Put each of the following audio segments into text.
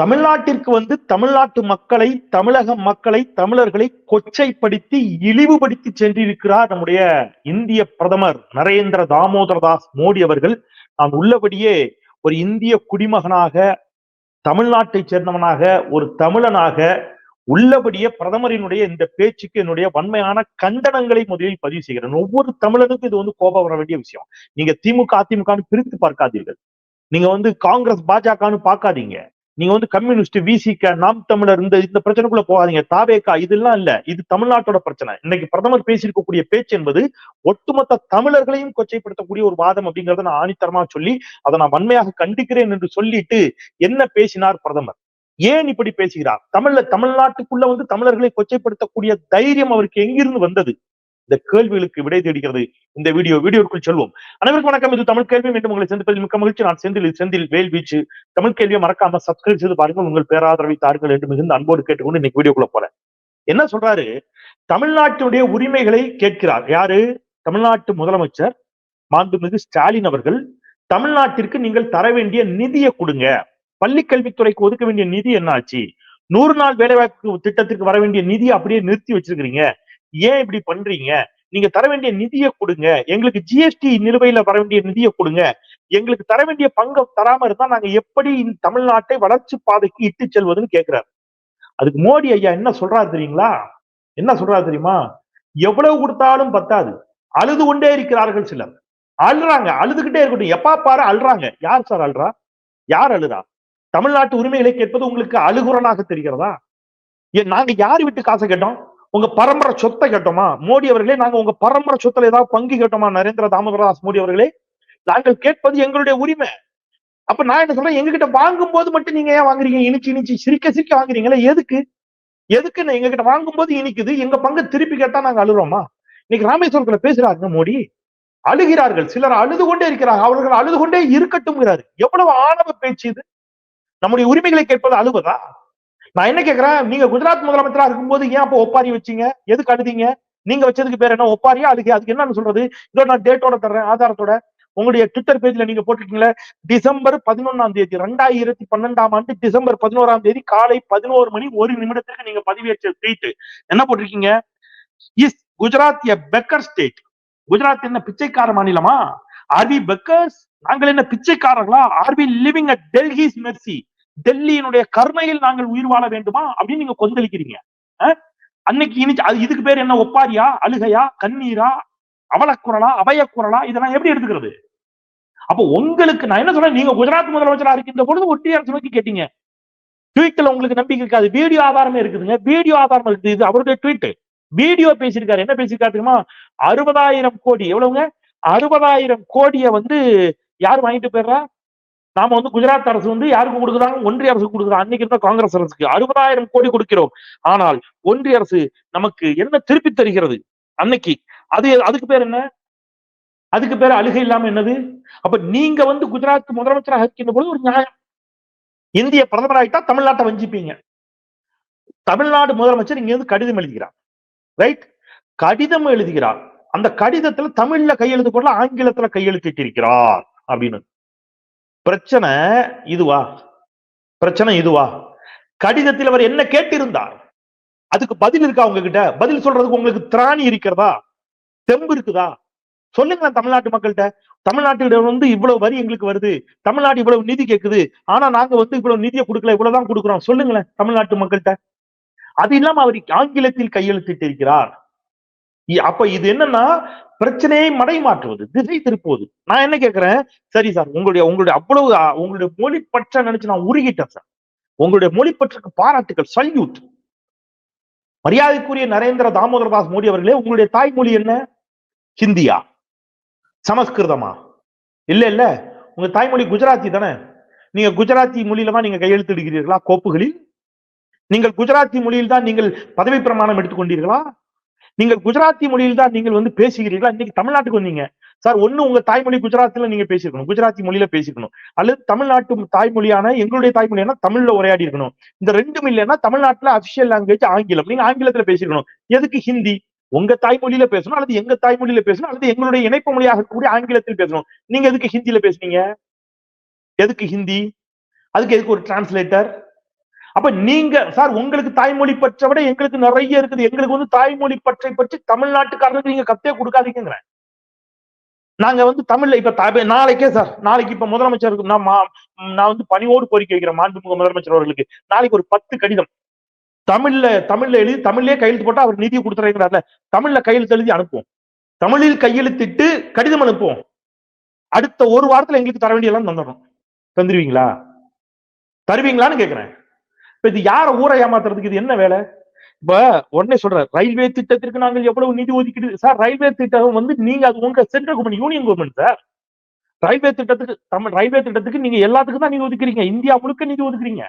தமிழ்நாட்டிற்கு வந்து தமிழ்நாட்டு மக்களை தமிழக மக்களை தமிழர்களை கொச்சைப்படுத்தி இழிவுபடுத்தி சென்றிருக்கிறார் நம்முடைய இந்திய பிரதமர் நரேந்திர தாமோதர தாஸ் மோடி அவர்கள். நான் உள்ளபடியே ஒரு இந்திய குடிமகனாக தமிழ்நாட்டை சேர்ந்தவனாக ஒரு தமிழனாக உள்ளபடியே பிரதமரினுடைய இந்த பேச்சுக்கு என்னுடைய வன்மையான கண்டனங்களை முதலில் பதிவு செய்கிறேன். ஒவ்வொரு தமிழனுக்கும் இது வந்து கோபம் வர வேண்டிய விஷயம். நீங்க திமுக அதிமுகன்னு பிரித்து பார்க்காதீர்கள். நீங்க வந்து காங்கிரஸ் பாஜகன்னு பார்க்காதீங்க. நீங்க வந்து கம்யூனிஸ்ட் விசிக நாம் தமிழர் இந்த இந்த பிரச்சனைக்குள்ள போகாதீங்க. தாவேக்கா இதெல்லாம் இல்ல. இது தமிழ்நாட்டோட பிரச்சனை. இன்னைக்கு பிரதமர் பேசியிருக்கக்கூடிய பேச்சு என்பது ஒட்டுமொத்த தமிழர்களையும் கொச்சைப்படுத்தக்கூடிய ஒரு வாதம் அப்படிங்கறத நான் ஆணித்தரமா சொல்லி அதை நான் வன்மையாக கண்டிக்கிறேன் என்று சொல்லிட்டு என்ன பேசினார் பிரதமர்? ஏன் இப்படி பேசுகிறார்? தமிழ்ல தமிழ்நாட்டுக்குள்ள வந்து தமிழர்களை கொச்சைப்படுத்தக்கூடிய தைரியம் அவருக்கு எங்கிருந்து வந்தது? இந்த கேள்விகளுக்கு விடை தேடுகிறது இந்த வீடியோ. வீடியோக்குள் சொல்வோம். அனைவருக்கும் வணக்கம். இது தமிழ் கேள்வி. மீண்டும் உங்களை சந்திப்பதில் மிக்க மகிழ்ச்சி. நான் செந்தில். செந்தில் வேல் வீச்சு. தமிழ் கேள்வியை மறக்காம சப்ஸ்கிரைப் செய்து பாருங்கள். உங்கள் பேராதரவை தாருங்கள் என்று மிகுந்த அன்போடு கேட்டுக்கொண்டு இன்னைக்கு வீடியோக்குள்ள போறேன். என்ன சொல்றாரு? தமிழ்நாட்டினுடைய உரிமைகளை கேட்கிறார். யாரு? தமிழ்நாட்டு முதலமைச்சர் மாண்புமிகு ஸ்டாலின் அவர்கள். தமிழ்நாட்டிற்கு நீங்கள் தர வேண்டிய நிதியை கொடுங்க. பள்ளி கல்வித்துறைக்கு ஒதுக்க வேண்டிய நிதி என்னாச்சு? நூறு நாள் வேலைவாய்ப்பு திட்டத்திற்கு வர வேண்டிய நிதி அப்படியே நிறுத்தி வச்சிருக்கிறீங்க. ஏன் இப்படி பண்றீங்க? நீங்க தர வேண்டிய நிதியை கொடுங்க. எங்களுக்கு ஜிஎஸ்டி நிலுவையில வர வேண்டிய நிதியை கொடுங்க. எங்களுக்கு தர வேண்டிய பங்கு தராம இருந்தா நாங்க எப்படி தமிழ்நாட்டை வளர்ச்சி பாதைக்கு இட்டு செல்வதுன்னு கேட்கிறாரு அதுக்கு மோடி ஐயா என்ன சொல்றாரு தெரியுங்களா? என்ன சொல்றாரு தெரியுமா? எவ்வளவு கொடுத்தாலும் பத்தாது. அழுது கொண்டே இருக்கிறார்கள் சிலர். அழுறாங்க. அழுதுகிட்டே இருக்கட்டும். எப்பா பாரு அழுறாங்க. யார் சார் அழுறா? யார் அழுறா? தமிழ்நாட்டு உரிமைகளை கேட்பது உங்களுக்கு அழுகுறனாக தெரிகிறதா? ஏன் நாங்க யார் விட்டு காசை கேட்டோம்? உங்க பரம்பரை சொத்தை கேட்டோமா? மோடி அவர்களே நாங்க உங்க பரம்பரை சொத்துல ஏதாவது பங்கு கேட்டோமா நரேந்திர தாமோதரதாஸ் மோடி அவர்களே? நாங்கள் கேட்பது எங்களுடைய உரிமை. அப்ப நான் என்ன சொல்றேன்? எங்ககிட்ட வாங்கும் போது மட்டும் நீங்க ஏன் வாங்குறீங்க? இனிச்சு இனிச்சு சிரிக்க சிரிக்க வாங்குறீங்களா? எதுக்கு? எதுக்கு எங்க கிட்ட வாங்கும் போது இனிக்குது. எங்க பங்கு திருப்பி கேட்டா நாங்க அழுறோமா? இன்னைக்கு ராமேஸ்வரத்துல பேசுறாருங்க மோடி. அழுகிறார்கள். சிலர் அழுது கொண்டே இருக்கிறாங்க. அவர்கள் அழுது கொண்டே இருக்கட்டும்ங்கிறாரு. எவ்வளவு ஆணவ பேச்சு இது? நம்முடைய உரிமைகளை கேட்பது அழுவதா? நான் என்ன கேக்குறேன்? நீங்க குஜராத் முதலமைச்சரா இருக்கும்போது ஏன் அப்போ ஒப்பாரி வச்சீங்க? எதுக்கு அழுதீங்க? நீங்க வச்சதுக்கு பேர் என்ன? ஒப்பாரியா? அதுக்கு அதுக்கு என்னன்னு சொல்றது? இதோ நான் டேட்டோட தர்றேன் ஆதாரத்தோட. உங்களுடைய ட்விட்டர் பேஜ்ல நீங்க போட்டிருக்கீங்களா டிசம்பர் பதினொன்னாம் தேதி ரெண்டாயிரத்தி பன்னெண்டாம் ஆண்டு டிசம்பர் பதினோராம் தேதி காலை பதினோரு மணி ஒரு நிமிடத்துக்கு நீங்க பதிவேற்ற ட்வீட் என்ன போட்டிருக்கீங்க? Is Gujarat a beggar state Gujarat என்ன பிச்சைக்கார மாநிலமா? ஆர்பி பெக்கர்ஸ் நாங்கள் என்ன பிச்சைக்காரர்களா? Are we living at Delhi's mercy டெல்லியினுடைய கருணையில் நாங்கள் உயிர் வாழ வேண்டுமா அப்படின்னு நீங்க கொந்தளிக்கிறீங்க. அன்னைக்கு இனி அது இதுக்கு பேர் என்ன? ஒப்பாரியா அழுகையா கண்ணீரா அவலக்குரலா அபயக்குரலா? இதெல்லாம் எப்படி எடுத்துக்கிறது? அப்போ உங்களுக்கு நான் என்ன சொல்றேன் நீங்க குஜராத் முதலமைச்சரா இருக்கின்ற பொழுது ஒட்டிய அரசு நோக்கி கேட்டீங்க ட்வீட்ல உங்களுக்கு நம்பிக்கை இருக்காது. வீடியோ ஆதாரமே இருக்குதுங்க. வீடியோ ஆதாரம் இருக்குது இது அவருடைய ட்வீட் வீடியோ பேசியிருக்காரு. என்ன பேசியிருக்காரு தெரியுமா? அறுபதாயிரம் கோடி. எவ்வளவுங்க? அறுபதாயிரம் கோடியை வந்து யார் வாங்கிட்டு போயிடுறா? நாம வந்து குஜராத் அரசு வந்து யாருக்கு கொடுக்குறாங்க? ஒன்றிய அரசு கொடுக்குறாங்க. அன்னைக்கு இருந்த காங்கிரஸ் அரசுக்கு. அறுபதாயிரம் கோடி கொடுக்கிறோம். ஆனால் ஒன்றிய அரசு நமக்கு என்ன திருப்பி தருகிறது? அன்னைக்கு. அது அதுக்கு பேர் என்ன? அதுக்கு பேர் அழுகை இல்லாம என்னது? அப்ப நீங்க வந்து குஜராத் முதலமைச்சராக இருக்கின்ற பொழுது ஒரு நியாயம். இந்திய பிரதமராயிட்டா தமிழ்நாட்டை வஞ்சிப்பீங்க. தமிழ்நாடு முதலமைச்சர் இங்க இருந்து கடிதம் எழுதுகிறார். ரைட்? கடிதம் எழுதுகிறார். அந்த கடிதத்துல தமிழ்ல கையெழுத்து போடல ஆங்கிலத்துல கையெழுத்திட்டிருக்கிறார். அப்படின்னு. பிரச்சனை இதுவா? பிரச்சனை இதுவா? கடிதத்தில் அவர் என்ன கேட்டிருந்தார்? அதுக்கு பதில் இருக்கா உங்ககிட்ட? பதில் சொல்றதுக்கு உங்களுக்கு திராணி இருக்கிறதா? தெம்பு இருக்குதா? சொல்லுங்களேன் தமிழ்நாட்டு மக்கள்கிட்ட. தமிழ்நாட்டிடம் வந்து இவ்வளவு வரி எங்களுக்கு வருது. தமிழ்நாடு இவ்வளவு நிதி கேட்குது ஆனா நாங்க வந்து இவ்வளவு நிதியை கொடுக்கல இவ்வளவுதான் கொடுக்குறோம். சொல்லுங்களேன் தமிழ்நாட்டு மக்கள்கிட்ட. அது இல்லாம அவர் ஆங்கிலத்தில் கையெழுத்திட்டு இருக்கிறார் அப்ப இது என்னன்னா பிரச்சனையை மடை மாற்றுவது திசை திருப்புவது. நான் என்ன கேட்கிறேன்? சரி சார் உங்களுடைய உங்களுடைய அவ்வளவு உங்களுடைய மொழி பற்ற நினைச்சு நான் உருகிட்டேன் சார். உங்களுடைய மொழி பற்றுக்கு பாராட்டுகள் சல்யூட். மரியாதைக்குரிய நரேந்திர தாமோதரதாஸ் மோடி அவர்களே உங்களுடைய தாய்மொழி என்ன? ஹிந்தியா? சமஸ்கிருதமா? இல்ல இல்ல. உங்க தாய்மொழி குஜராத்தி தானே? நீங்க குஜராத்தி மொழியிலமா நீங்க கையெழுத்திடுகிறீர்களா? கோப்புகளில்? நீங்கள் குஜராத்தி மொழியில் தான் நீங்கள் பதவி பிரமாணம் எடுத்துக்கொண்டீர்களா? நீங்கள் குஜராத்தி மொழியில் தான் நீங்கள் வந்து பேசுகிறீர்களா? இன்னைக்கு தமிழ்நாட்டுக்கு வந்தீங்க. சார் ஒண்ணு உங்க தாய்மொழி குஜராத்தில நீங்க பேசிருக்கணும் குஜராத்தி மொழியில பேசிக்கணும் அல்லது தமிழ்நாட்டு தாய்மொழியான எங்களுடைய தாய்மொழியான தமிழ்ல உரையாடி இருக்கணும். இந்த ரெண்டும் இல்லைன்னா தமிழ்நாட்டுல அபிஷியல் லாங்குவேஜ் ஆங்கிலம். நீங்க ஆங்கிலத்துல பேசிருக்கணும் எதுக்கு ஹிந்தி? உங்க தாய்மொழியில பேசணும் அல்லது எங்க தாய்மொழியில பேசணும் அல்லது எங்களுடைய இணைப்பு மொழியாக இருக்கக்கூடிய ஆங்கிலத்தில் பேசணும். நீங்க எதுக்கு ஹிந்தியில பேசுனீங்க? எதுக்கு ஹிந்தி? அதுக்கு எதுக்கு ஒரு டிரான்ஸ்லேட்டர் அப்ப நீங்க சார் உங்களுக்கு தாய்மொழி பற்றை விட எங்களுக்கு நிறைய இருக்குது. எங்களுக்கு வந்து தாய்மொழி பற்றை பற்றி தமிழ்நாட்டுக்காரர்களுக்கு நீங்க கத்தே கொடுக்காதீங்கிறேன் நாங்க வந்து தமிழ்ல இப்ப நாளைக்கே சார் நாளைக்கு இப்ப முதலமைச்சருக்கு நான் மா- நான் வந்து பணிவோடு கோரிக்கை வைக்கிறேன் மாண்புமிகு முதலமைச்சர் அவர்களுக்கு. நாளைக்கு ஒரு பத்து கடிதம். தமிழ்ல தமிழ்ல எழுதி தமிழ்லயே கையெழுத்து போட்டா அவர் நிதி கொடுத்துறாருல தமிழ்ல கையெழுத்து எழுதி அனுப்புவோம். தமிழில் கையெழுத்திட்டு கடிதம் அனுப்புவோம். அடுத்த ஒரு வாரத்துல எங்களுக்கு தர வேண்டியெல்லாம் தந்துடும் தந்துருவீங்களா? தருவீங்களான்னு கேக்குறேன். இப்ப இது யார ஊரை ஏமாத்துறதுக்கு இது என்ன வேலை? இப்ப உடனே சொல்ற ரயில்வே திட்டத்திற்கு நாங்கள் எவ்வளவு நிதி ஒதுக்கிடுது சார் ரயில்வே திட்டம் வந்து நீங்க அது உங்க central government union government sir. Railway திட்டத்துக்கு தமிழ் ரயில்வே திட்டத்துக்கு நீங்க எல்லாத்துக்கும் தான் நிதி ஒதுக்குறீங்க. இந்தியா முழுக்க நிதி ஒதுக்குறீங்க.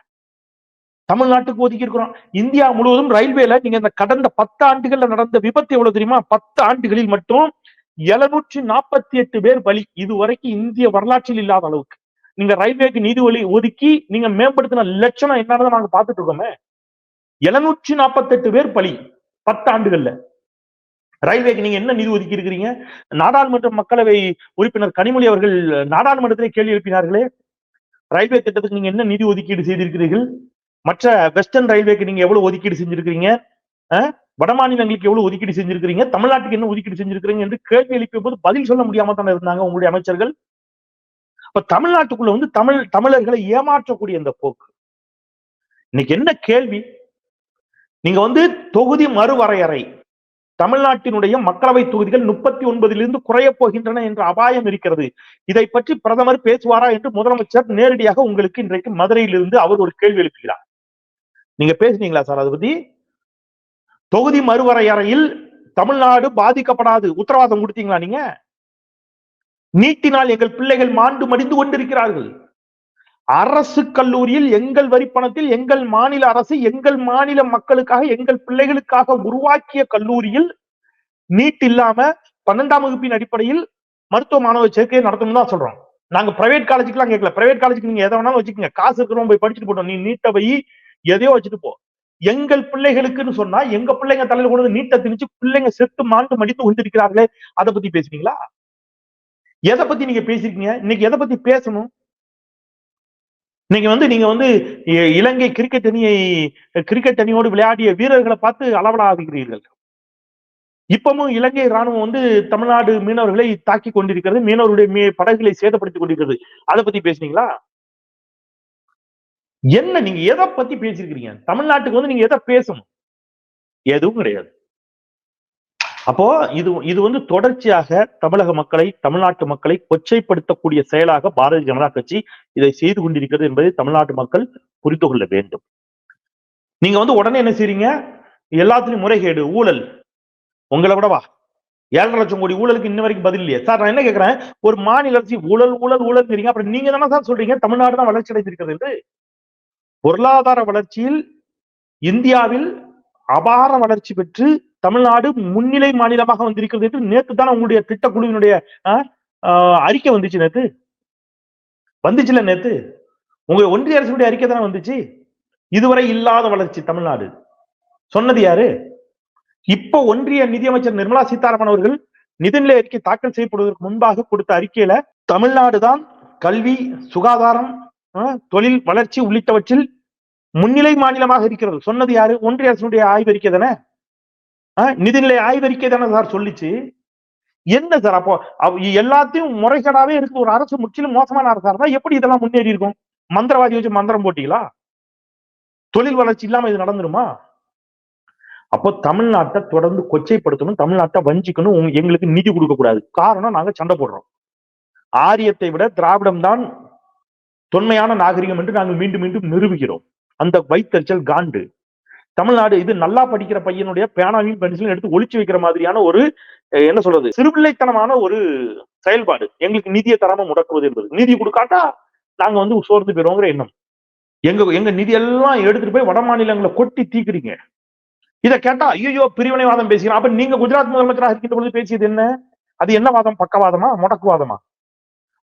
தமிழ்நாட்டுக்கு ஒதுக்கி இருக்கிறோம். இந்தியா முழுவதும் ரயில்வேல நீங்க இந்த கடந்த பத்து ஆண்டுகள்ல நடந்த விபத்து எவ்வளவு தெரியுமா? பத்து ஆண்டுகளில் மட்டும் எழுநூற்றி நாற்பத்தி எட்டு பேர் பலி. இதுவரைக்கும் இந்திய வரலாற்றில் இல்லாத அளவுக்கு. நீங்க ரயில்வேக்கு நிதி ஒளி ஒதுக்கி நீங்க மேம்படுத்தின லட்சணம் என்னன்னு நாங்க பார்த்துட்டு இருக்கோமே. எழுநூற்றி நாற்பத்தெட்டு பேர் பலி பத்து ஆண்டுகள்ல. ரயில்வேக்கு நீங்க என்ன நிதி ஒதுக்கி இருக்கிறீங்க? நாடாளுமன்ற மக்களவை உறுப்பினர் கனிமொழி அவர்கள் நாடாளுமன்றத்திலே கேள்வி எழுப்பினார்களே ரயில்வே திட்டத்துக்கு நீங்க என்ன நிதி ஒதுக்கீடு செய்திருக்கிறீர்கள்? மற்ற வெஸ்டர்ன் ரயில்வேக்கு நீங்க எவ்வளவு ஒதுக்கீடு செஞ்சிருக்கிறீங்க? அஹ், வட மாநிலங்களுக்கு எவ்வளவு ஒதுக்கீடு செஞ்சிருக்கிறீங்க? தமிழ்நாட்டுக்கு என்ன ஒதுக்கீடு செஞ்சிருக்கிறீங்க? என்று கேள்வி எழுப்பிய போது பதில் சொல்ல முடியாம தானே இருந்தாங்க உங்களுடைய அமைச்சர்கள். இப்ப தமிழ்நாட்டுக்குள்ள வந்து தமிழ் தமிழர்களை ஏமாற்றக்கூடிய இந்த போக்கு. இன்னைக்கு என்ன கேள்வி? நீங்க வந்து தொகுதி மறுவரையறை தமிழ்நாட்டினுடைய மக்களவை தொகுதிகள் முப்பத்தி ஒன்பதிலிருந்து குறைய போகின்றன என்ற அபாயம் இருக்கிறது. இதை பற்றி பிரதமர் பேசுவாரா என்று முதலமைச்சர் நேரடியாக உங்களுக்கு இன்றைக்கு மதுரையிலிருந்து அவர் ஒரு கேள்வி எழுப்புகிறார். நீங்க பேசுனீங்களா சார் அதை பத்தி தொகுதி மறுவரையறையில் தமிழ்நாடு பாதிக்கப்படாது. உத்தரவாதம் கொடுத்தீங்களா நீங்க? நீட்டினால் எங்கள் பிள்ளைகள் மாண்டு மடிந்து கொண்டிருக்கிறார்கள். அரசு கல்லூரியில் எங்கள் வரிப்பணத்தில் எங்கள் மாநில அரசு எங்கள் மாநில மக்களுக்காக எங்கள் பிள்ளைகளுக்காக உருவாக்கிய கல்லூரியில் நீட் இல்லாம பன்னெண்டாம் வகுப்பின் அடிப்படையில் மருத்துவ மாணவர் சேர்க்கையை நடத்தணும் தான் சொல்றோம். நாங்க பிரைவேட் காலேஜுக்குலாம் கேட்கல. பிரைவேட் காலேஜுக்கு நீங்க எதை வேணாலும் வச்சுக்கோங்க. காசு இருக்கிறோம் போய் படிச்சுட்டு போட்டோம். நீ நீட்டை போய் எதையோ வச்சுட்டு போ. எங்கள் பிள்ளைகளுக்குன்னு சொன்னா எங்க பிள்ளைங்க தலையில கொண்டு வந்து நீட்டை திணிச்சு பிள்ளைங்க செத்து மாண்டு மடித்து கொண்டிருக்கிறார்களே அதை பத்தி பேசுறீங்களா எதை பத்தி நீங்க பேசிருக்கீங்க? இன்னைக்கு எதை பத்தி பேசணும்? நீங்க வந்து நீங்க வந்து இலங்கை கிரிக்கெட் அணியை கிரிக்கெட் அணியோடு விளையாடிய வீரர்களை பார்த்து அளவலாகிறீர்கள் இப்பவும் இலங்கை ராணுவம் வந்து தமிழ்நாடு மீனவர்களை தாக்கி கொண்டிருக்கிறது. மீனவருடைய படகுகளை சேதப்படுத்தி கொண்டிருக்கிறது. அதை பத்தி பேசுனீங்களா? என்ன நீங்க எதை பத்தி பேசிருக்கிறீங்க? தமிழ்நாட்டுக்கு வந்து நீங்க எதை பேசணும்? எதுவும் கிடையாது. அப்போ இது இது வந்து தொடர்ச்சியாக தமிழக மக்களை தமிழ்நாட்டு மக்களை கொச்சைப்படுத்தக்கூடிய செயலாக பாரதிய ஜனதா கட்சி இதை செய்து கொண்டிருக்கிறது என்பதை தமிழ்நாட்டு மக்கள் புரிந்து கொள்ள வேண்டும். நீங்க வந்து உடனே என்ன செய்றீங்க? எல்லாத்துலயும் முறைகேடு ஊழல். உங்களை விடவா? ஏழரை லட்சம் கோடி ஊழலுக்கு இன்ன வரைக்கும் பதில் இல்லையே. சார் நான் என்ன கேட்கிறேன் ஒரு மாநில அரசு ஊழல் ஊழல் ஊழல்ங்கிறீங்க அப்புறம் நீங்க தானே சார் சொல்றீங்க? தமிழ்நாடு தான் வளர்ச்சி அடைந்திருக்கிறது என்று? பொருளாதார வளர்ச்சியில் இந்தியாவில் அபார வளர்ச்சி பெற்று தமிழ்நாடு முன்னிலை மாநிலமாக வந்திருக்கிறது என்று நேற்று தானே உங்களுடைய திட்டக்குழுவினுடைய ஆஹ், ஆஹ், அறிக்கை வந்துச்சு நேத்து? வந்துச்சுல நேத்து? உங்க ஒன்றிய அரசுடைய அறிக்கை தானே வந்துச்சு? இதுவரை இல்லாத வளர்ச்சி தமிழ்நாடு. சொன்னது யாரு? இப்ப ஒன்றிய நிதியமைச்சர் நிர்மலா சீதாராமன் அவர்கள் நிதிநிலை அறிக்கை தாக்கல் செய்யப்படுவதற்கு முன்பாக கொடுத்த அறிக்கையில தமிழ்நாடு தான் கல்வி சுகாதாரம் ஆஹ், தொழில் வளர்ச்சி உள்ளிட்டவற்றில் முன்னிலை மாநிலமாக இருக்கிறது. சொன்னது யாரு? ஒன்றிய அரசுடைய ஆய்வறிக்கை தானே? நிதிநிலை ஆய்வறிக்கை தானே சார் சொல்லிச்சு. என்ன சார் அப்போ? எல்லாத்தையும் முறைகேடாவே இருக்கு. ஒரு அரசு முற்றிலும் மோசமான அரசா இருந்தா எப்படி இதெல்லாம் முன்னேறி இருக்கும்? மந்திரவாதி வச்சு மந்திரம் போட்டீங்களா? தொழில் வளர்ச்சி இல்லாம இது நடந்துருமா? அப்போ தமிழ்நாட்டை தொடர்ந்து கொச்சைப்படுத்தணும் தமிழ்நாட்டை வஞ்சிக்கணும் எங்களுக்கு நிதி கொடுக்க கூடாது. காரணம் நாங்க சண்டை போடுறோம். ஆரியத்தை விட திராவிடம் தான் தொன்மையான நாகரிகம் என்று நாங்கள் மீண்டும் மீண்டும் நிரூபிக்கிறோம். அந்த வைத்தறிச்சல் காண்டு. தமிழ்நாடு இது நல்லா படிக்கிற பையனுடைய பேனாவையும் பென்சிலும் எடுத்து ஒழிச்சு வைக்கிற மாதிரியான ஒரு என்ன சொல்றது சிறுபிள்ளைத்தனமான ஒரு செயல்பாடு. எங்களுக்கு நிதியை தராம முடக்குவது என்பது. நிதி கொடுக்காட்டா நாங்க வந்து சோர்ந்து போயிருவோங்கிற எண்ணம். எங்க எங்க நிதி எல்லாம் எடுத்துட்டு போய் வட மாநிலங்களை கொட்டி தீக்குறீங்க. இதை கேட்டா ஐயோ பிரிவினைவாதம் பேசுகிறோம் அப்ப நீங்க குஜராத் முதலமைச்சராக இருக்கின்ற பொழுது பேசியது என்ன? அது என்ன வாதம்? பக்கவாதமா? முடக்குவாதமா?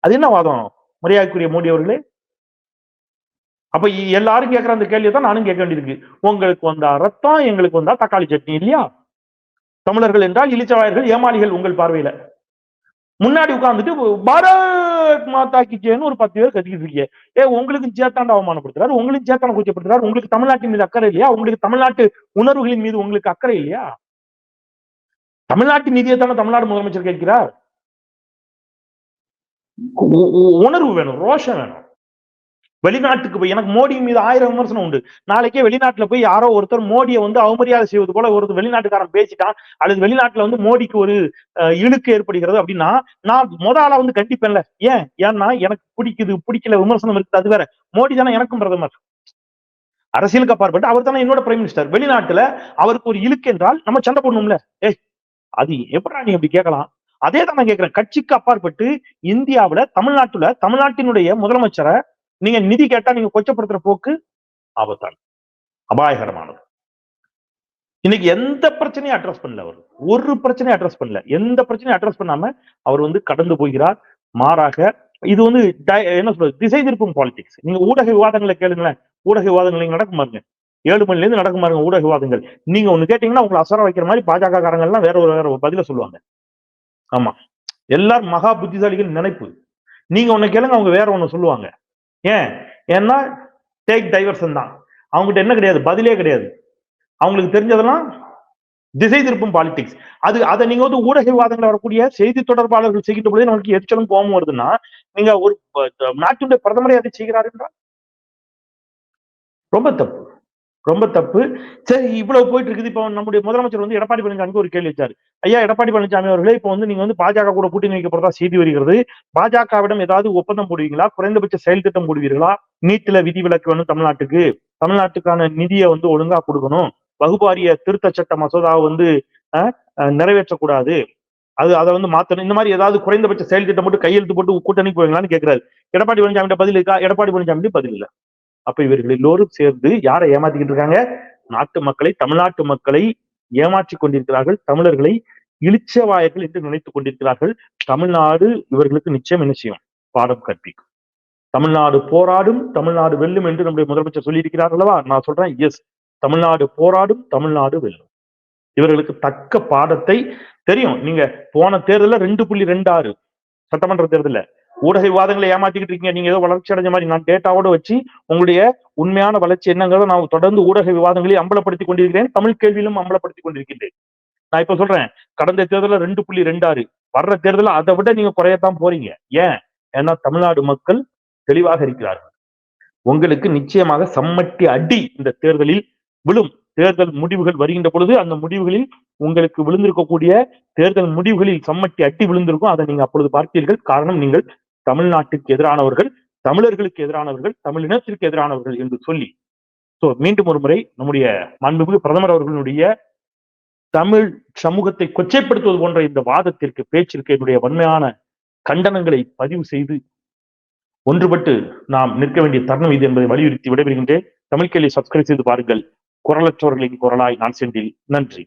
அது என்ன வாதம்? மரியாதைக்குரிய மோடி அவர்களே அப்ப எல்லாரும் கேட்கிற அந்த கேள்வியை தான் நானும் கேட்க வேண்டியிருக்கு. உங்களுக்கு வந்தா ரத்தம் எங்களுக்கு வந்தா தக்காளி சட்னி இல்லையா? தமிழர்கள் என்றால் இழிச்சவாயர்கள் ஏமாளிகள் உங்கள் பார்வையில. முன்னாடி உட்கார்ந்துட்டு பாரத் மாதா கிச்சேன்னு ஒரு பத்து பேர் கத்திக்கிட்டு இருக்கீங்க. ஏ உங்களுக்கு சேத்தாண்ட அவமானப்படுத்துறாரு உங்களுக்கு சேத்தான கூச்சப்படுத்துறாரு உங்களுக்கு தமிழ்நாட்டின் மீது அக்கறை இல்லையா? உங்களுக்கு தமிழ்நாட்டு உணர்வுகளின் மீது உங்களுக்கு அக்கறை இல்லையா? தமிழ்நாட்டு நிதியை தானே தமிழ்நாடு முதலமைச்சர் கேட்கிறார். உ- உணர்வு வேணும் ரோஷம் வேணும். வெளிநாட்டுக்கு போய் எனக்கு மோடி மீது ஆயிரம் விமர்சனம் உண்டு. நாளைக்கே வெளிநாட்டுல போய் யாரோ ஒருத்தர் மோடியை வந்து அவமரியாதை செய்வது போல ஒருத்தர் வெளிநாட்டுக்காரன் பேசிட்டான். அல்லது வெளிநாட்டுல வந்து மோடிக்கு ஒரு அஹ், இழுக்கு ஏற்படுகிறது அப்படின்னா நான் முத ஆளா வந்து கண்டிப்பேன்ல. ஏன்? ஏன்னா எனக்கு பிடிக்குது பிடிக்கல விமர்சனம் இருக்குது அது வேற. மோடி தானே எனக்கும் பிரதமர். அரசியலுக்கு அப்பாற்பட்டு அவர் தானே என்னோட பிரைம் மினிஸ்டர் வெளிநாட்டுல அவருக்கு ஒரு இழுக்கு என்றால் நம்ம சண்டை போடணும்ல. ஏய் அது எப்படா நீ அப்படி கேட்கலாம்? அதே தான் நான் கேட்கிறேன். கட்சிக்கு அப்பாற்பட்டு இந்தியாவுல தமிழ்நாட்டுல தமிழ்நாட்டினுடைய முதலமைச்சரை நீங்க நிதி கேட்டா நீங்க கொச்சப்படுத்துற போக்கு ஆபத்தான அபாயகரமானது. இன்னைக்கு எந்த பிரச்சனையும் அட்ரஸ் பண்ணல அவர். ஒரு பிரச்சனையும் அட்ரஸ் பண்ணல. எந்த பிரச்சனையும் அட்ரஸ் பண்ணாம அவர் வந்து கடந்து போகிறார். மாறாக இது வந்து என்ன சொல்றது திசை திருப்பும் பாலிடிக்ஸ் நீங்க ஊடக விவாதங்களை கேளுங்களேன். ஊடக விவாதங்கள் நீங்க நடக்கும் பாருங்க. ஏழு மணில இருந்து நடக்கும் பாருங்க ஊடக விவாதங்கள். நீங்க ஒண்ணு கேட்டீங்கன்னா உங்களை அசரம் வைக்கிற மாதிரி பாஜக காரங்கள்லாம் வேற ஒரு வேற பதில சொல்லுவாங்க. ஆமா. எல்லாரும் மகா புத்திசாலிகள் நினைப்பு. நீங்க ஒண்ணு கேளுங்க அவங்க வேற ஒண்ணு சொல்லுவாங்க. ஏன்? ஏன்னா டேக் டைவர்ஷன் தான். அவங்ககிட்ட என்ன கிடையாது? பதிலே கிடையாது. அவங்களுக்கு தெரிஞ்சதெல்லாம் திசை திருப்பும் பாலிடிக்ஸ் அது அதை நீங்க வந்து ஊடகவாதங்களை வரக்கூடிய செய்தி தொடர்பாளர்கள் செய்கின்ற பொழுது நமக்கு எரிச்சலும் கோபம் வருதுன்னா நீங்க ஒரு நாட்டினுடைய பிரதமரை அதை செய்கிறார் என்றால்? ரொம்ப தப்பு. ரொம்ப தப்பு. சரி இவ்வளவு போயிட்டு இருக்குது இப்போ நம்முடைய முதலமைச்சர் வந்து எடப்பாடி பழனிசாமிக்கு ஒரு கேள்வி வச்சாரு. ஐயா எடப்பாடி பழனிசாமி அவர்களே இப்போ வந்து நீங்க வந்து பாஜக கூட கூட்டணி வைக்க போறதா செய்தி வருகிறது. பாஜகவிடம் ஏதாவது ஒப்பந்தம் போடுவீங்களா? குறைந்தபட்ச செயல் திட்டம் போடுவீர்களா? விதி விலக்கணும் வேணும் தமிழ்நாட்டுக்கு தமிழ்நாட்டுக்கான நிதியை வந்து ஒழுங்கா கொடுக்கணும். வகுப்பாரிய திருத்த சட்ட மசோதாவை வந்து நிறைவேற்றக்கூடாது. அது அதை வந்து மாத்தணும். இந்த மாதிரி ஏதாவது குறைந்தபட்ச செயல் திட்டம் போட்டு கையெழுத்து போட்டு கூட்டணி போவீங்களான்னு கேட்கிறாரு எடப்பாடி பழனிசாமி பதில் இருக்கா? எடப்பாடி பழனிசாமி பதில் இல்லை. அப்ப இவர்கள் எல்லோரும் சேர்ந்து யாரை ஏமாத்திக்கிட்டு இருக்காங்க? நாட்டு மக்களை தமிழ்நாட்டு மக்களை ஏமாற்றி கொண்டிருக்கிறார்கள். தமிழர்களை இழிச்சவாயர்கள் என்று நினைத்துக் கொண்டிருக்கிறார்கள். தமிழ்நாடு இவர்களுக்கு நிச்சயம் என்ன செய்யும்? பாடம் கற்பிக்கும். தமிழ்நாடு போராடும் தமிழ்நாடு வெல்லும் என்று நம்முடைய முதலமைச்சர் சொல்லியிருக்கிறார் அல்லவா? நான் சொல்றேன் எஸ் தமிழ்நாடு போராடும் தமிழ்நாடு வெல்லும். இவர்களுக்கு தக்க பாடத்தை தெரியும். நீங்க போன தேர்தல ரெண்டு புள்ளி ரெண்டு ஆறு சட்டமன்ற தேர்தல ஊடக விவாதங்களை ஏமாத்திக்கிட்டு இருக்கீங்க. நீங்க ஏதோ வளர்ச்சி அடைஞ்ச மாதிரி நான் டேட்டாவோட வச்சு உங்களுடைய உண்மையான வளர்ச்சி என்னங்கிறத நான் தொடர்ந்து ஊடக விவாதங்களை அம்பலப்படுத்திக் கொண்டிருக்கிறேன். தமிழ் கேள்வியிலும் அம்பலப்படுத்திக் கொண்டிருக்கின்றேன். நான் இப்ப சொல்றேன் கடந்த தேர்தலில் ரெண்டு புள்ளி ரெண்டு ஆறு. வர்ற தேர்தல அதை விட நீங்க குறையத்தான் போறீங்க. ஏன்? ஏன்னா தமிழ்நாடு மக்கள் தெளிவாக இருக்கிறார்கள். உங்களுக்கு நிச்சயமாக சம்மட்டி அடி இந்த தேர்தலில் விழும். தேர்தல் முடிவுகள் வருகின்ற பொழுது அந்த முடிவுகளில் உங்களுக்கு விழுந்திருக்கக்கூடிய தேர்தல் முடிவுகளில் சம்மட்டி அட்டி விழுந்திருக்கும். அதை நீங்க அப்பொழுது பார்த்தீர்கள். காரணம் நீங்கள் தமிழ்நாட்டுக்கு எதிரானவர்கள் தமிழர்களுக்கு எதிரானவர்கள் தமிழினத்திற்கு எதிரானவர்கள் என்று சொல்லி. சோ மீண்டும் ஒரு முறை நம்முடைய மாண்புமிகு பிரதமர் அவர்களுடைய தமிழ் சமூகத்தை கொச்சைப்படுத்துவது போன்ற இந்த வாதத்திற்கு பேச்சிற்கு என்னுடைய வன்மையான கண்டனங்களை பதிவு செய்து ஒன்றுபட்டு நாம் நிற்க வேண்டிய தருணம் இது என்பதை வலியுறுத்தி விடைபெறுகின்றேன். தமிழ் சப்ஸ்கிரைப் செய்து பாருங்கள். குரலற்றவர்களின் குரலாய் நான் சென்றில் நன்றி.